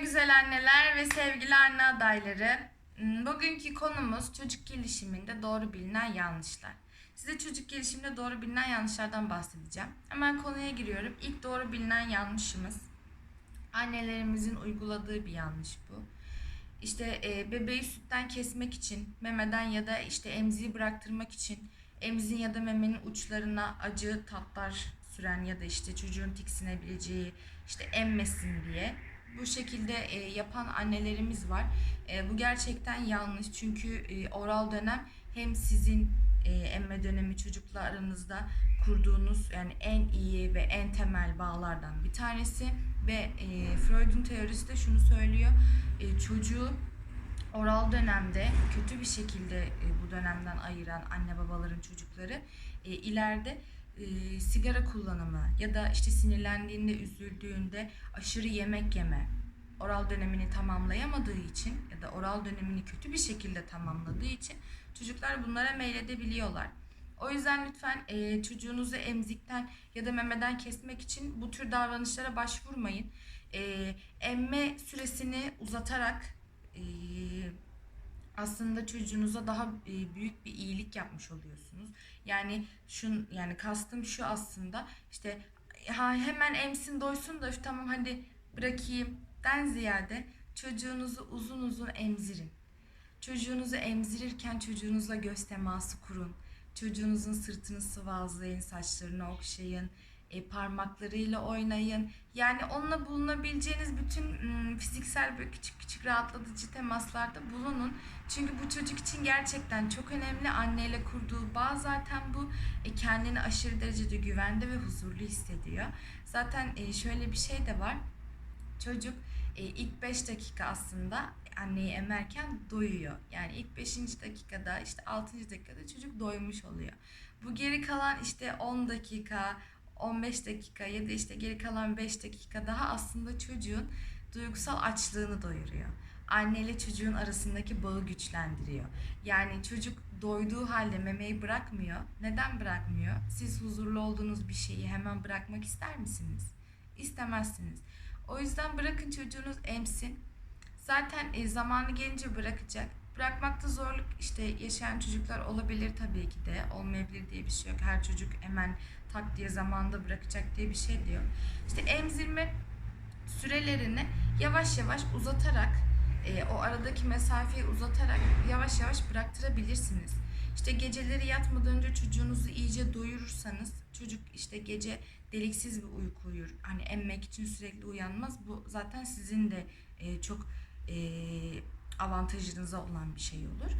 güzel anneler ve sevgili anne adayları. Hmm, Bugünkü konumuz çocuk gelişiminde doğru bilinen yanlışlar. Size çocuk gelişiminde doğru bilinen yanlışlardan bahsedeceğim. Hemen konuya giriyorum. İlk doğru bilinen yanlışımız annelerimizin uyguladığı bir yanlış bu. İşte e, bebeği sütten kesmek için, memeden ya da işte emziği bıraktırmak için emzin ya da memenin uçlarına acı tatlar süren ya da işte çocuğun tiksinebileceği işte emmesin diye bu şekilde e, yapan annelerimiz var. E, bu gerçekten yanlış çünkü e, oral dönem hem sizin e, emme dönemi çocukla aranızda kurduğunuz yani en iyi ve en temel bağlardan bir tanesi ve e, Freud'un teorisi de şunu söylüyor e, çocuğu oral dönemde kötü bir şekilde e, bu dönemden ayıran anne babaların çocukları e, ileride e, sigara kullanımı ya da işte sinirlendiğinde, üzüldüğünde aşırı yemek yeme, oral dönemini tamamlayamadığı için ya da oral dönemini kötü bir şekilde tamamladığı için çocuklar bunlara meyledebiliyorlar. O yüzden lütfen e, çocuğunuzu emzikten ya da memeden kesmek için bu tür davranışlara başvurmayın. E, emme süresini uzatarak e, aslında çocuğunuza daha e, büyük bir iyilik yapmış oluyorsunuz. Yani şun yani kastım şu aslında işte ha hemen emsin doysun da "Üf, tamam hadi bırakayım den ziyade çocuğunuzu uzun uzun emzirin. Çocuğunuzu emzirirken çocuğunuzla göz teması kurun. Çocuğunuzun sırtını sıvazlayın, saçlarını okşayın, e, parmaklarıyla oynayın. Yani onunla bulunabileceğiniz bütün ım, fiziksel böyle küçük küçük rahatlatıcı temaslarda bulunun. Çünkü bu çocuk için gerçekten çok önemli. Anneyle kurduğu bağ zaten bu. E, kendini aşırı derecede güvende ve huzurlu hissediyor. Zaten e, şöyle bir şey de var. Çocuk e, ilk 5 dakika aslında anneyi emerken doyuyor. Yani ilk 5. dakikada işte 6. dakikada çocuk doymuş oluyor. Bu geri kalan işte 10 dakika, 15 dakika ya da işte geri kalan 5 dakika daha aslında çocuğun duygusal açlığını doyuruyor. Anne ile çocuğun arasındaki bağı güçlendiriyor. Yani çocuk doyduğu halde memeyi bırakmıyor. Neden bırakmıyor? Siz huzurlu olduğunuz bir şeyi hemen bırakmak ister misiniz? İstemezsiniz. O yüzden bırakın çocuğunuz emsin. Zaten e, zamanı gelince bırakacak. Bırakmakta zorluk işte yaşayan çocuklar olabilir tabii ki de. Olmayabilir diye bir şey yok. Her çocuk hemen tak diye zamanda bırakacak diye bir şey diyor. İşte emzirme sürelerini yavaş yavaş uzatarak e, o aradaki mesafeyi uzatarak yavaş yavaş bıraktırabilirsiniz. İşte geceleri yatmadan önce çocuğunuzu iyice doyurursanız çocuk işte gece deliksiz bir uyku uyur. Hani emmek için sürekli uyanmaz. Bu zaten sizin de e, çok e, avantajınıza olan bir şey olur.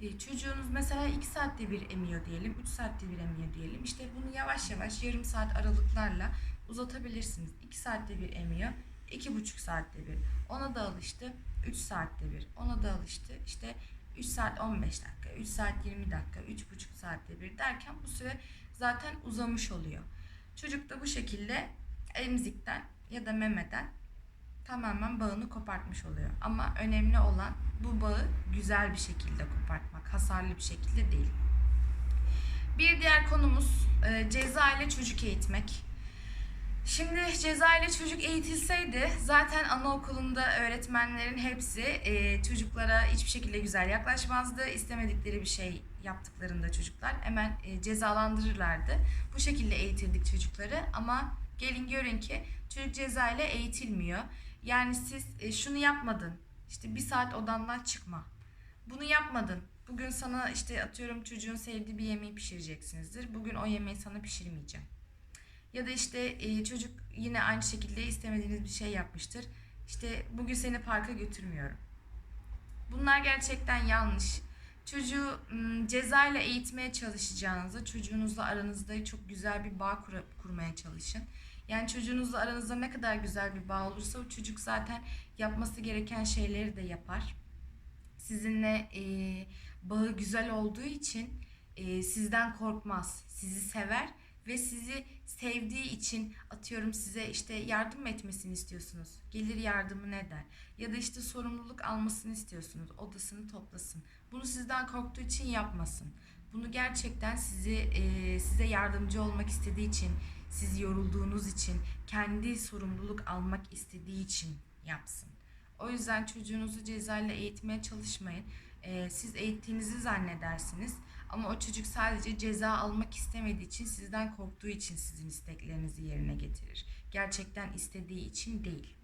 E, çocuğunuz mesela 2 saatte bir emiyor diyelim, 3 saatte bir emiyor diyelim. İşte bunu yavaş yavaş yarım saat aralıklarla uzatabilirsiniz. 2 saatte bir emiyor, 2,5 saatte bir. Ona da alıştı, 3 saatte bir. Ona da alıştı, işte 3 saat 15 dakika, 3 saat 20 dakika, 3,5 saatte bir derken bu süre zaten uzamış oluyor. Çocuk da bu şekilde emzikten ya da memeden tamamen bağını kopartmış oluyor. Ama önemli olan bu bağı güzel bir şekilde kopartmak, hasarlı bir şekilde değil. Bir diğer konumuz e, ceza ile çocuk eğitmek. Şimdi ceza ile çocuk eğitilseydi zaten anaokulunda öğretmenlerin hepsi e, çocuklara hiçbir şekilde güzel yaklaşmazdı. İstemedikleri bir şey yaptıklarında çocuklar hemen e, cezalandırırlardı. Bu şekilde eğitirdik çocukları ama gelin görün ki çocuk ceza ile eğitilmiyor. Yani siz e, şunu yapmadın. İşte bir saat odandan çıkma. Bunu yapmadın. Bugün sana işte atıyorum çocuğun sevdiği bir yemeği pişireceksinizdir. Bugün o yemeği sana pişirmeyeceğim. Ya da işte e, çocuk yine aynı şekilde istemediğiniz bir şey yapmıştır. İşte bugün seni parka götürmüyorum. Bunlar gerçekten yanlış. Çocuğu cezayla eğitmeye çalışacağınızda çocuğunuzla aranızda çok güzel bir bağ kura- kurmaya çalışın. Yani çocuğunuzla aranızda ne kadar güzel bir bağ olursa o çocuk zaten yapması gereken şeyleri de yapar. Sizinle e, bağı güzel olduğu için e, sizden korkmaz, sizi sever ve sizi sevdiği için atıyorum size işte yardım etmesini istiyorsunuz. Gelir yardımını eder. Ya da işte sorumluluk almasını istiyorsunuz. Odasını toplasın. Bunu sizden korktuğu için yapmasın. Bunu gerçekten sizi e, size yardımcı olmak istediği için, siz yorulduğunuz için, kendi sorumluluk almak istediği için yapsın. O yüzden çocuğunuzu cezayla eğitmeye çalışmayın. Ee, siz eğittiğinizi zannedersiniz. Ama o çocuk sadece ceza almak istemediği için, sizden korktuğu için sizin isteklerinizi yerine getirir. Gerçekten istediği için değil.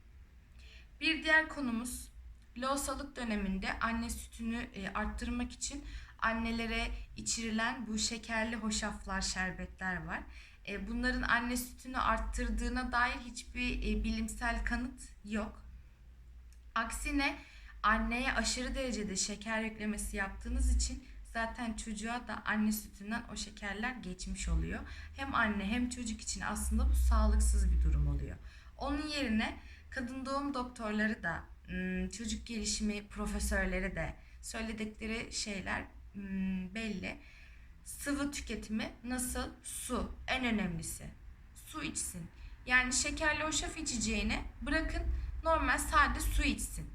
Bir diğer konumuz lohusalık döneminde anne sütünü e, arttırmak için annelere içirilen bu şekerli hoşaflar, şerbetler var. E, bunların anne sütünü arttırdığına dair hiçbir e, bilimsel kanıt yok. Aksine anneye aşırı derecede şeker yüklemesi yaptığınız için zaten çocuğa da anne sütünden o şekerler geçmiş oluyor. Hem anne hem çocuk için aslında bu sağlıksız bir durum oluyor. Onun yerine kadın doğum doktorları da çocuk gelişimi profesörleri de söyledikleri şeyler belli. Sıvı tüketimi nasıl? Su en önemlisi. Su içsin. Yani şekerli hoşaf içeceğine bırakın normal sade su içsin.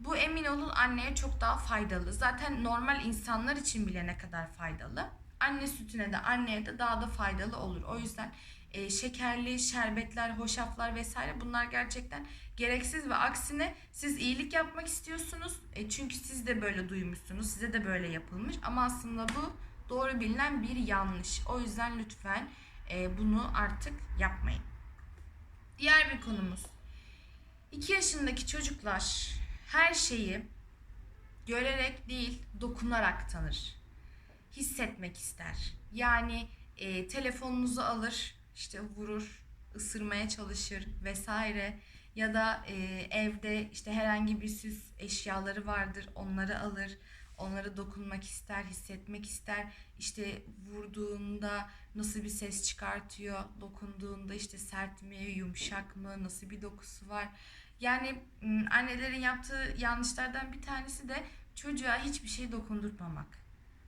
Bu emin olun anneye çok daha faydalı. Zaten normal insanlar için bile ne kadar faydalı. Anne sütüne de anneye de daha da faydalı olur. O yüzden e, şekerli şerbetler, hoşaflar vesaire bunlar gerçekten gereksiz ve aksine siz iyilik yapmak istiyorsunuz. E, çünkü siz de böyle duymuşsunuz. Size de böyle yapılmış ama aslında bu doğru bilinen bir yanlış. O yüzden lütfen e, bunu artık yapmayın. Diğer bir konumuz. 2 yaşındaki çocuklar her şeyi görerek değil, dokunarak tanır. Hissetmek ister. Yani e, telefonunuzu alır, işte vurur, ısırmaya çalışır vesaire. Ya da e, evde işte herhangi bir süs eşyaları vardır, onları alır. Onlara dokunmak ister, hissetmek ister. İşte vurduğunda nasıl bir ses çıkartıyor, dokunduğunda işte sert mi, yumuşak mı, nasıl bir dokusu var. Yani annelerin yaptığı yanlışlardan bir tanesi de çocuğa hiçbir şey dokundurtmamak.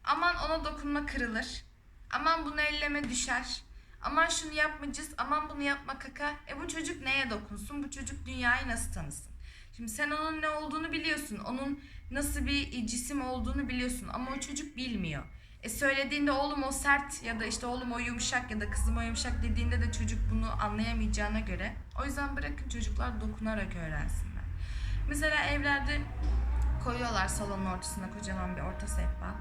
Aman ona dokunma kırılır. Aman bunu elleme düşer. Aman şunu yapmayacağız. Aman bunu yapma kaka. E bu çocuk neye dokunsun? Bu çocuk dünyayı nasıl tanısın? Şimdi sen onun ne olduğunu biliyorsun. Onun nasıl bir cisim olduğunu biliyorsun. Ama o çocuk bilmiyor. E söylediğinde oğlum o sert ya da işte oğlum o yumuşak ya da kızım o yumuşak dediğinde de çocuk bunu anlayamayacağına göre. O yüzden bırakın çocuklar dokunarak öğrensinler. Mesela evlerde koyuyorlar salonun ortasına kocaman bir orta sehpa.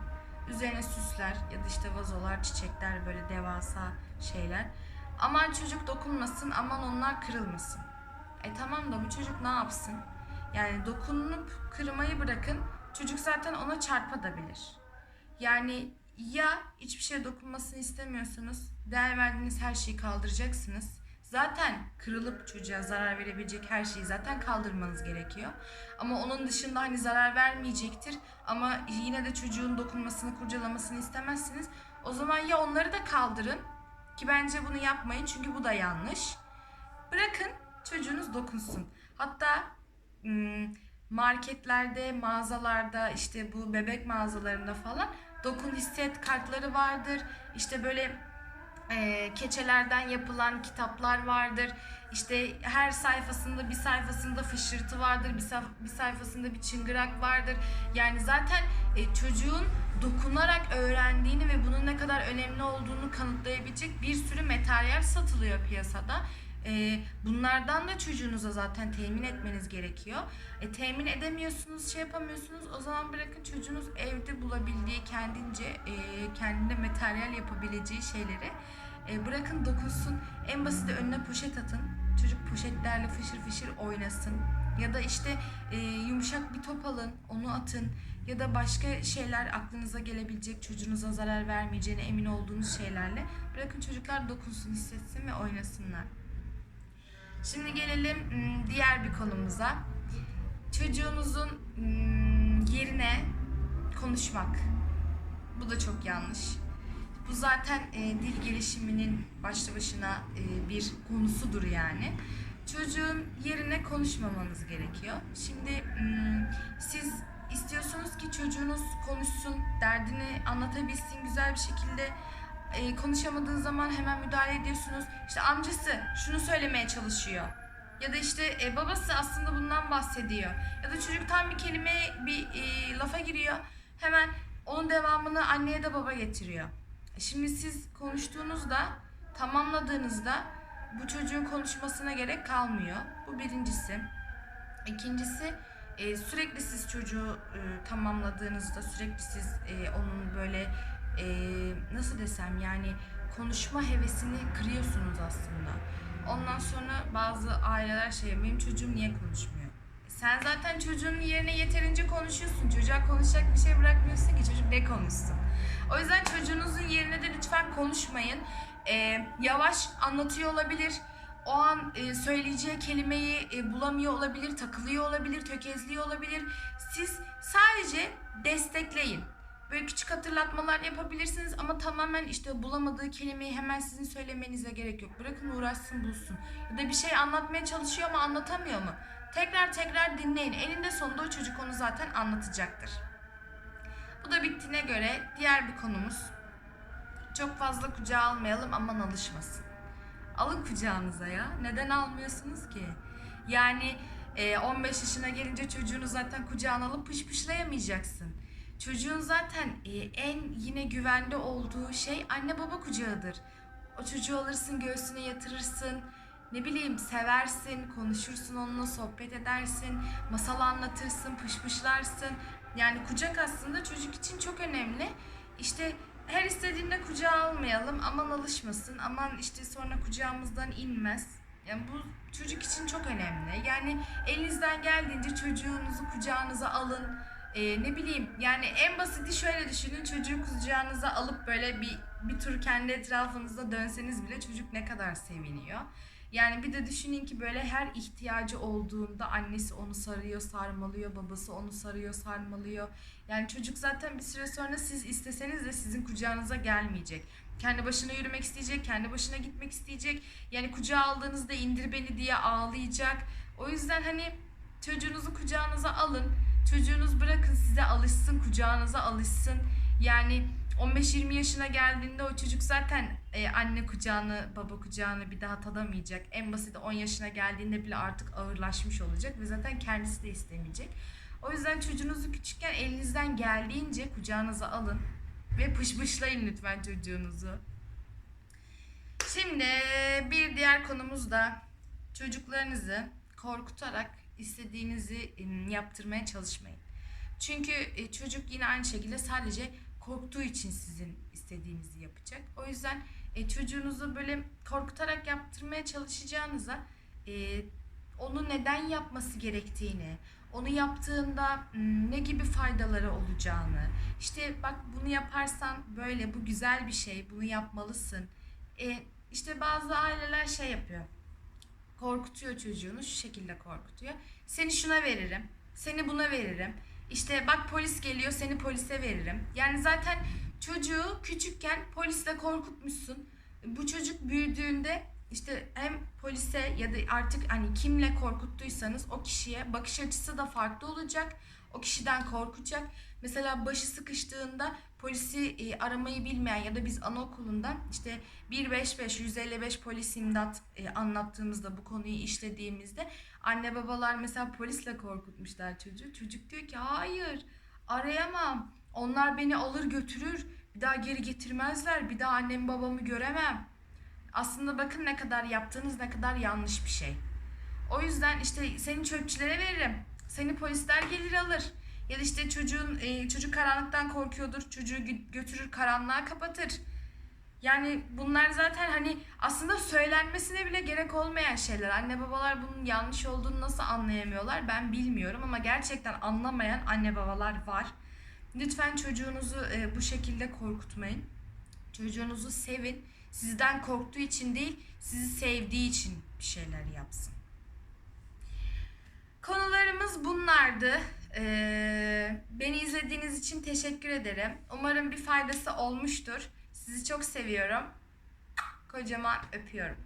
Üzerine süsler ya da işte vazolar, çiçekler böyle devasa şeyler. Aman çocuk dokunmasın, aman onlar kırılmasın. E tamam da bu çocuk ne yapsın? Yani dokunup kırmayı bırakın. Çocuk zaten ona çarpabilir. Yani ya hiçbir şeye dokunmasını istemiyorsanız değer verdiğiniz her şeyi kaldıracaksınız. Zaten kırılıp çocuğa zarar verebilecek her şeyi zaten kaldırmanız gerekiyor. Ama onun dışında hani zarar vermeyecektir ama yine de çocuğun dokunmasını, kurcalamasını istemezsiniz. O zaman ya onları da kaldırın ki bence bunu yapmayın çünkü bu da yanlış. Bırakın çocuğunuz dokunsun. Hatta marketlerde, mağazalarda, işte bu bebek mağazalarında falan dokun hisset kartları vardır. İşte böyle e, keçelerden yapılan kitaplar vardır. İşte her sayfasında bir sayfasında fışırtı vardır, bir, bir sayfasında bir çıngırak vardır. Yani zaten e, çocuğun dokunarak öğrendiğini ve bunun ne kadar önemli olduğunu kanıtlayabilecek bir sürü materyal satılıyor piyasada. E, bunlardan da çocuğunuza zaten temin etmeniz gerekiyor. E, temin edemiyorsunuz, şey yapamıyorsunuz. O zaman bırakın çocuğunuz evde bulabildiği kendince e, kendine materyal yapabileceği şeyleri e, bırakın dokunsun. En basit önüne poşet atın. Çocuk poşetlerle fışır fışır oynasın. Ya da işte e, yumuşak bir top alın, onu atın. Ya da başka şeyler aklınıza gelebilecek, çocuğunuza zarar vermeyeceğine emin olduğunuz şeylerle bırakın çocuklar dokunsun, hissetsin ve oynasınlar. Şimdi gelelim m, diğer bir konumuza. Çocuğunuzun m, yerine konuşmak. Bu da çok yanlış. Bu zaten e, dil gelişiminin başlı başına e, bir konusudur yani. Çocuğun yerine konuşmamanız gerekiyor. Şimdi m, siz istiyorsunuz ki çocuğunuz konuşsun, derdini anlatabilsin güzel bir şekilde. E, konuşamadığı zaman hemen müdahale ediyorsunuz. İşte amcası şunu söylemeye çalışıyor. Ya da işte e, babası aslında bundan bahsediyor. Ya da çocuk tam bir kelimeye, bir e, lafa giriyor. Hemen onun devamını anneye de baba getiriyor. Şimdi siz konuştuğunuzda, tamamladığınızda bu çocuğun konuşmasına gerek kalmıyor. Bu birincisi. İkincisi, e, sürekli siz çocuğu e, tamamladığınızda sürekli siz e, onun böyle e, nasıl desem yani konuşma hevesini kırıyorsunuz aslında. Ondan sonra bazı aileler şey benim çocuğum niye konuşmuyor? Sen zaten çocuğun yerine yeterince konuşuyorsun. Çocuğa konuşacak bir şey bırakmıyorsun ki çocuk ne konuşsun. O yüzden çocuğunuzun yerine de lütfen konuşmayın. Ee, yavaş anlatıyor olabilir. O an e, söyleyeceği kelimeyi e, bulamıyor olabilir, takılıyor olabilir, tökezliyor olabilir. Siz sadece destekleyin. Böyle küçük hatırlatmalar yapabilirsiniz ama tamamen işte bulamadığı kelimeyi hemen sizin söylemenize gerek yok. Bırakın uğraşsın bulsun. Ya da bir şey anlatmaya çalışıyor ama anlatamıyor mu? Tekrar tekrar dinleyin. Eninde sonunda o çocuk onu zaten anlatacaktır. Bu da bittiğine göre diğer bir konumuz. Çok fazla kucağa almayalım aman alışmasın. Alın kucağınıza ya. Neden almıyorsunuz ki? Yani e, 15 yaşına gelince çocuğunu zaten kucağına alıp pışpışlayamayacaksın. Çocuğun zaten e, en yine güvende olduğu şey anne baba kucağıdır. O çocuğu alırsın göğsüne yatırırsın. Ne bileyim seversin, konuşursun onunla, sohbet edersin, masal anlatırsın, pışpışlarsın. Yani kucak aslında çocuk için çok önemli. İşte her istediğinde kucağa almayalım, aman alışmasın, aman işte sonra kucağımızdan inmez. Yani bu çocuk için çok önemli. Yani elinizden geldiğince çocuğunuzu kucağınıza alın. Ee, ne bileyim yani en basiti şöyle düşünün çocuğu kucağınıza alıp böyle bir bir tur kendi etrafınızda dönseniz bile çocuk ne kadar seviniyor. Yani bir de düşünün ki böyle her ihtiyacı olduğunda annesi onu sarıyor, sarmalıyor, babası onu sarıyor, sarmalıyor. Yani çocuk zaten bir süre sonra siz isteseniz de sizin kucağınıza gelmeyecek. Kendi başına yürümek isteyecek, kendi başına gitmek isteyecek. Yani kucağa aldığınızda indir beni diye ağlayacak. O yüzden hani çocuğunuzu kucağınıza alın. Çocuğunuz bırakın size alışsın, kucağınıza alışsın. Yani 15-20 yaşına geldiğinde o çocuk zaten e, anne kucağını, baba kucağını bir daha tadamayacak. En basit 10 yaşına geldiğinde bile artık ağırlaşmış olacak ve zaten kendisi de istemeyecek. O yüzden çocuğunuzu küçükken elinizden geldiğince kucağınıza alın ve pışpışlayın lütfen çocuğunuzu. Şimdi bir diğer konumuz da çocuklarınızı korkutarak istediğinizi yaptırmaya çalışmayın. Çünkü e, çocuk yine aynı şekilde sadece korktuğu için sizin istediğinizi yapacak. O yüzden e, çocuğunuzu böyle korkutarak yaptırmaya çalışacağınıza e, onu neden yapması gerektiğini, onu yaptığında ne gibi faydaları olacağını, işte bak bunu yaparsan böyle bu güzel bir şey, bunu yapmalısın. E, işte bazı aileler şey yapıyor korkutuyor çocuğunu şu şekilde korkutuyor. Seni şuna veririm, seni buna veririm. İşte bak polis geliyor seni polise veririm. Yani zaten çocuğu küçükken polisle korkutmuşsun. Bu çocuk büyüdüğünde işte hem polise ya da artık hani kimle korkuttuysanız o kişiye bakış açısı da farklı olacak. O kişiden korkacak. Mesela başı sıkıştığında polisi e, aramayı bilmeyen ya da biz anaokulunda işte 155 155 polis imdat e, anlattığımızda bu konuyu işlediğimizde anne babalar mesela polisle korkutmuşlar çocuğu. Çocuk diyor ki hayır arayamam. Onlar beni alır götürür. Bir daha geri getirmezler. Bir daha annemi babamı göremem. Aslında bakın ne kadar yaptığınız ne kadar yanlış bir şey. O yüzden işte seni çöpçülere veririm. Seni polisler gelir alır. Ya da işte çocuğun e, çocuk karanlıktan korkuyordur. Çocuğu gö- götürür karanlığa kapatır. Yani bunlar zaten hani aslında söylenmesine bile gerek olmayan şeyler. Anne babalar bunun yanlış olduğunu nasıl anlayamıyorlar ben bilmiyorum ama gerçekten anlamayan anne babalar var. Lütfen çocuğunuzu e, bu şekilde korkutmayın. Çocuğunuzu sevin. Sizden korktuğu için değil, sizi sevdiği için bir şeyler yapsın. Konularımız bunlardı. Ee, beni izlediğiniz için teşekkür ederim. Umarım bir faydası olmuştur. Sizi çok seviyorum. Kocaman öpüyorum.